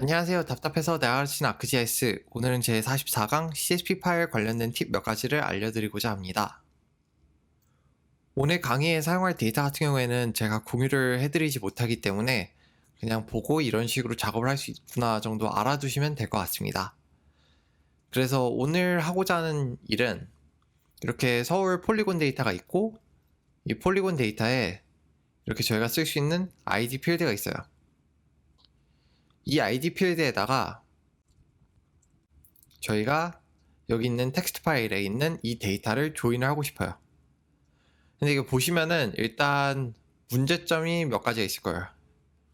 안녕하세요. 답답해서 나가르친 아크지에스. 오늘은 제 44강 CSP 파일 관련된 팁 몇 가지를 알려드리고자 합니다. 오늘 강의에 사용할 데이터 같은 경우에는 제가 공유를 해드리지 못하기 때문에 그냥 보고 이런 식으로 작업을 할 수 있구나 정도 알아두시면 될 것 같습니다. 그래서 오늘 하고자 하는 일은 이렇게 서울 폴리곤 데이터가 있고 이 폴리곤 데이터에 이렇게 저희가 쓸 수 있는 ID 필드가 있어요. 이 ID 필드에다가 저희가 여기 있는 텍스트 파일에 있는 이 데이터를 조인을 하고 싶어요. 근데 이거 보시면은 일단 문제점이 몇 가지가 있을 거예요.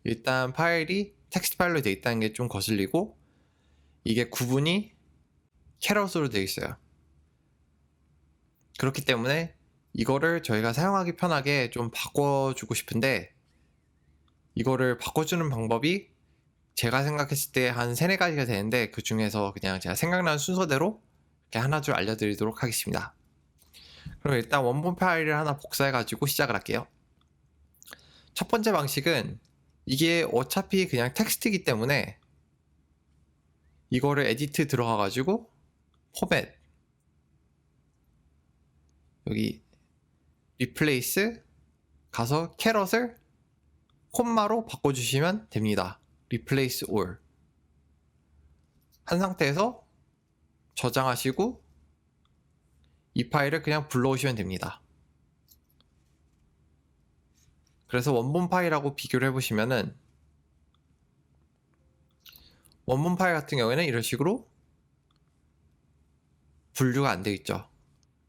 일단 파일이 텍스트 파일로 되어 있다는 게 좀 거슬리고 이게 구분이 캐럿으로 되어 있어요. 그렇기 때문에 이거를 저희가 사용하기 편하게 좀 바꿔주고 싶은데 이거를 바꿔주는 방법이 제가 생각했을 때 한 세네 가지가 되는데 그 중에서 그냥 제가 생각나는 순서대로 이렇게 하나 둘 알려드리도록 하겠습니다. 그럼 일단 원본 파일을 하나 복사해가지고 시작을 할게요. 첫 번째 방식은 이게 어차피 그냥 텍스트이기 때문에 이거를 에디트 들어가가지고 포맷 여기 리플레이스 가서 캐럿을 콤마로 바꿔주시면 됩니다. Replace all 한 상태에서 저장하시고 이 파일을 그냥 불러오시면 됩니다. 그래서 원본 파일하고 비교를 해보시면은 원본 파일 같은 경우에는 이런 식으로 분류가 안 되어 있죠.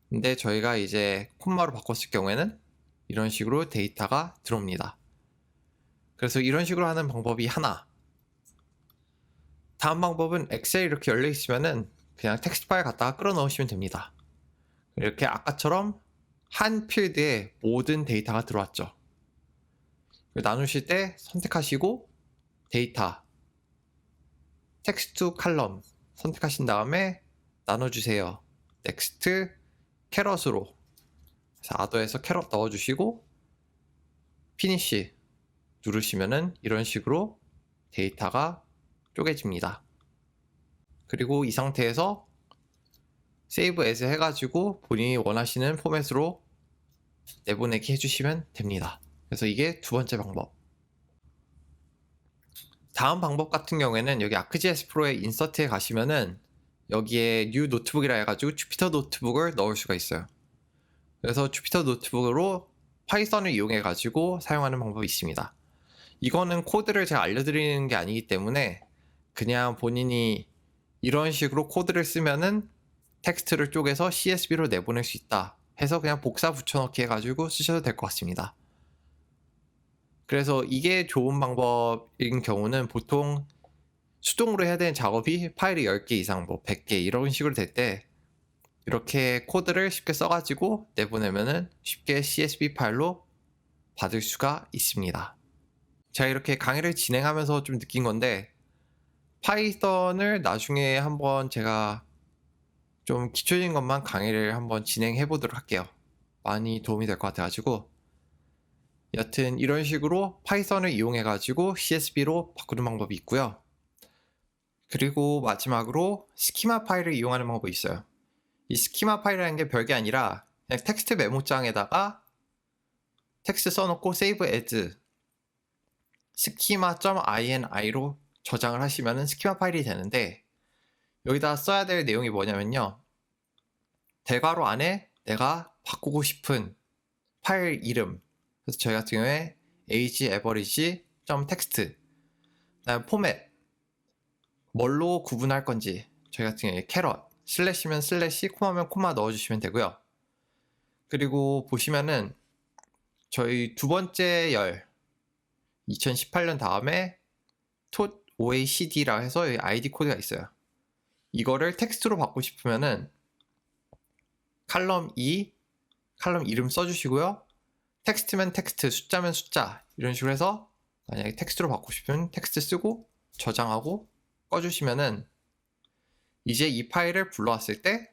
근데 저희가 이제 콤마로 바꿨을 경우에는 이런 식으로 데이터가 들어옵니다. 그래서 이런 식으로 하는 방법이 하나. 다음 방법은 엑셀 이렇게 열려 있으면은 그냥 텍스트 파일 갖다가 끌어 넣으시면 됩니다. 이렇게 아까처럼 한 필드에 모든 데이터가 들어왔죠. 나누실 때 선택하시고 데이터 텍스트 칼럼 선택하신 다음에 나눠주세요. 넥스트 캐럿으로 아더에서 캐럿 넣어주시고 피니쉬 누르시면은 이런 식으로 데이터가 쪼개집니다. 그리고 이 상태에서 세이브 에스 해가지고 본인이 원하시는 포맷으로 내보내기 해주시면 됩니다. 그래서 이게 두 번째 방법. 다음 방법 같은 경우에는 여기 아크GS 프로의 인서트에 가시면은 여기에 뉴 노트북이라 해가지고 주피터 노트북을 넣을 수가 있어요. 그래서 주피터 노트북으로 파이썬을 이용해 가지고 사용하는 방법이 있습니다. 이거는 코드를 제가 알려드리는 게 아니기 때문에 그냥 본인이 이런 식으로 코드를 쓰면은 텍스트를 쪼개서 CSV로 내보낼 수 있다 해서 그냥 복사 붙여넣기 해가지고 쓰셔도 될 것 같습니다. 그래서 이게 좋은 방법인 경우는 보통 수동으로 해야 되는 작업이 파일이 10개 이상 뭐 100개 이런 식으로 될 때 이렇게 코드를 쉽게 써가지고 내보내면은 쉽게 CSV 파일로 받을 수가 있습니다. 제가 이렇게 강의를 진행하면서 좀 느낀 건데 파이썬을 나중에 한번 제가 좀 기초적인 것만 강의를 한번 진행해 보도록 할게요. 많이 도움이 될 것 같아가지고 여튼 이런 식으로 파이썬을 이용해 가지고 CSV로 바꾸는 방법이 있고요. 그리고 마지막으로 스키마 파일을 이용하는 방법이 있어요. 이 스키마 파일이라는 게 별게 아니라 그냥 텍스트 메모장에다가 텍스트 써놓고 save as schema.ini로 저장을 하시면은 스키마 파일이 되는데 여기다 써야 될 내용이 뭐냐면요. 대괄호 안에 내가 바꾸고 싶은 파일 이름 그래서 저희 같은 경우에 age average text 그다음 포맷 뭘로 구분할 건지 저희 같은 경우에 캐럿 슬래시면 슬래시 코마면 코마 넣어주시면 되고요. 그리고 보시면은 저희 두 번째 열 2018년 다음에 톳 OACD라 해서 아이디 코드가 있어요. 이거를 텍스트로 받고 싶으면은 칼럼 2, 칼럼 이름 써주시고요. 텍스트면 텍스트, 숫자면 숫자 이런 식으로 해서 만약에 텍스트로 받고 싶으면 텍스트 쓰고 저장하고 꺼주시면은 이제 이 파일을 불러왔을 때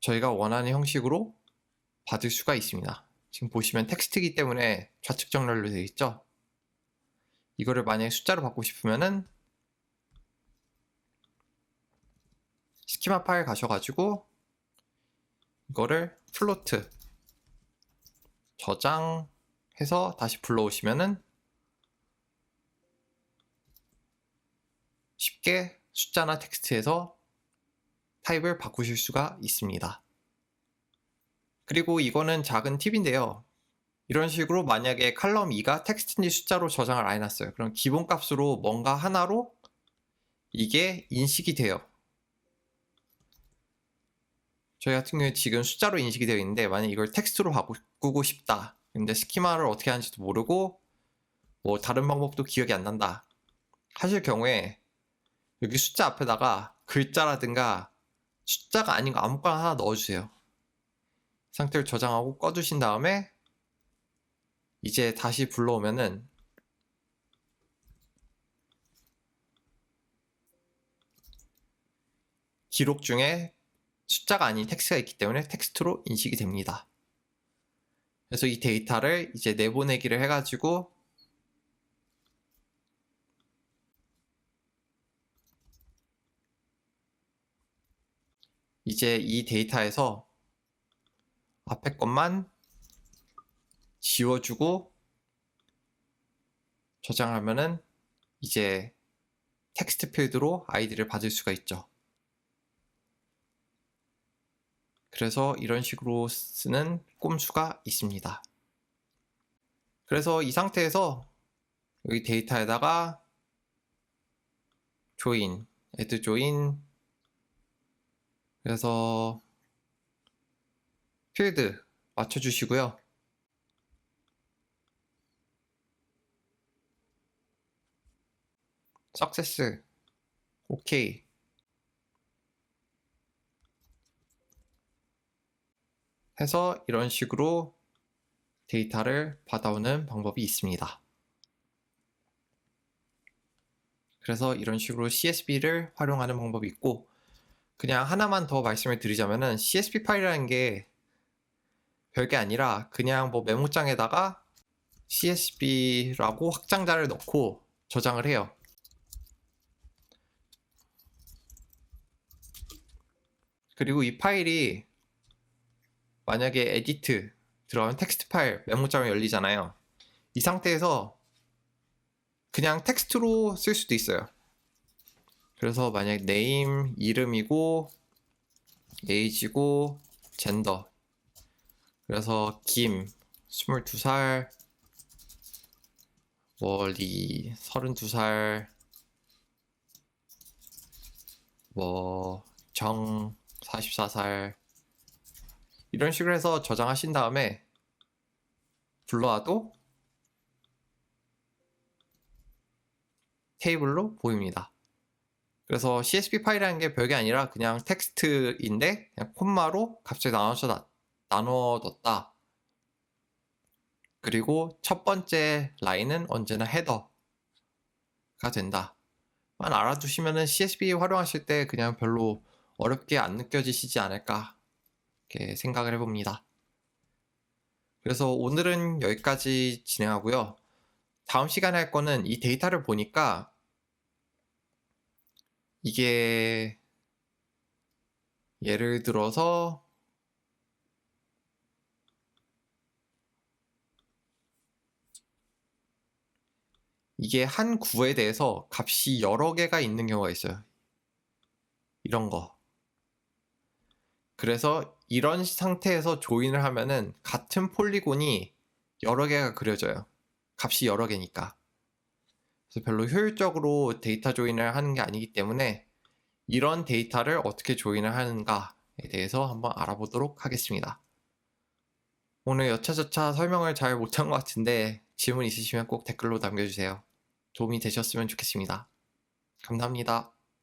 저희가 원하는 형식으로 받을 수가 있습니다. 지금 보시면 텍스트이기 때문에 좌측 정렬로 되어 있죠. 이거를 만약에 숫자로 바꾸고 싶으면은 스키마 파일 가셔가지고 이거를 플로트 저장해서 다시 불러오시면은 쉽게 숫자나 텍스트에서 타입을 바꾸실 수가 있습니다. 그리고 이거는 작은 팁인데요. 이런 식으로 만약에 칼럼 2가 텍스트인지 숫자로 저장을 안 해놨어요. 그럼 기본값으로 뭔가 하나로 이게 인식이 돼요. 저희 같은 경우에 지금 숫자로 인식이 되어 있는데 만약 이걸 텍스트로 바꾸고 싶다. 근데 스키마를 어떻게 하는지도 모르고 뭐 다른 방법도 기억이 안 난다. 하실 경우에 여기 숫자 앞에다가 글자라든가 숫자가 아닌 거 아무거나 하나 넣어주세요. 상태를 저장하고 꺼주신 다음에 이제 다시 불러오면은 기록 중에 숫자가 아닌 텍스트가 있기 때문에 텍스트로 인식이 됩니다. 그래서 이 데이터를 이제 내보내기를 해가지고 이제 이 데이터에서 앞에 것만 지워주고 저장하면은 이제 텍스트 필드로 아이디를 받을 수가 있죠. 그래서 이런 식으로 쓰는 꼼수가 있습니다. 그래서 이 상태에서 여기 데이터에다가 join, add join 그래서 필드 맞춰주시고요. 석세스 오케이 해서 이런 식으로 데이터를 받아오는 방법이 있습니다. 그래서 이런 식으로 CSV를 활용하는 방법이 있고 그냥 하나만 더 말씀을 드리자면은 CSV 파일이라는 게 별게 아니라 그냥 뭐 메모장에다가 CSV라고 확장자를 넣고 저장을 해요. 그리고 이 파일이 만약에 에디트 들어가면 텍스트 파일 메모장이 열리잖아요. 이 상태에서 그냥 텍스트로 쓸 수도 있어요. 그래서 만약 name 이름이고 age고 젠더 그래서 김 22살 월리 32살 뭐정 44살 이런 식으로 해서 저장하신 다음에 불러와도 테이블로 보입니다. 그래서 CSV 파일이라는 게 별게 아니라 그냥 텍스트인데 그냥 콤마로 값을 나눠서 나눠뒀다. 그리고 첫 번째 라인은 언제나 헤더가 된다. 만 알아두시면은 CSV 활용하실 때 그냥 별로 어렵게 안 느껴지시지 않을까 이렇게 생각을 해봅니다. 그래서 오늘은 여기까지 진행하고요. 다음 시간에 할 거는 이 데이터를 보니까 이게 예를 들어서 이게 한 구에 대해서 값이 여러 개가 있는 경우가 있어요. 이런 거. 그래서 이런 상태에서 조인을 하면은 같은 폴리곤이 여러 개가 그려져요. 값이 여러 개니까. 그래서 별로 효율적으로 데이터 조인을 하는 게 아니기 때문에 이런 데이터를 어떻게 조인을 하는가에 대해서 한번 알아보도록 하겠습니다. 오늘 여차저차 설명을 잘 못한 것 같은데 질문 있으시면 꼭 댓글로 남겨주세요. 도움이 되셨으면 좋겠습니다. 감사합니다.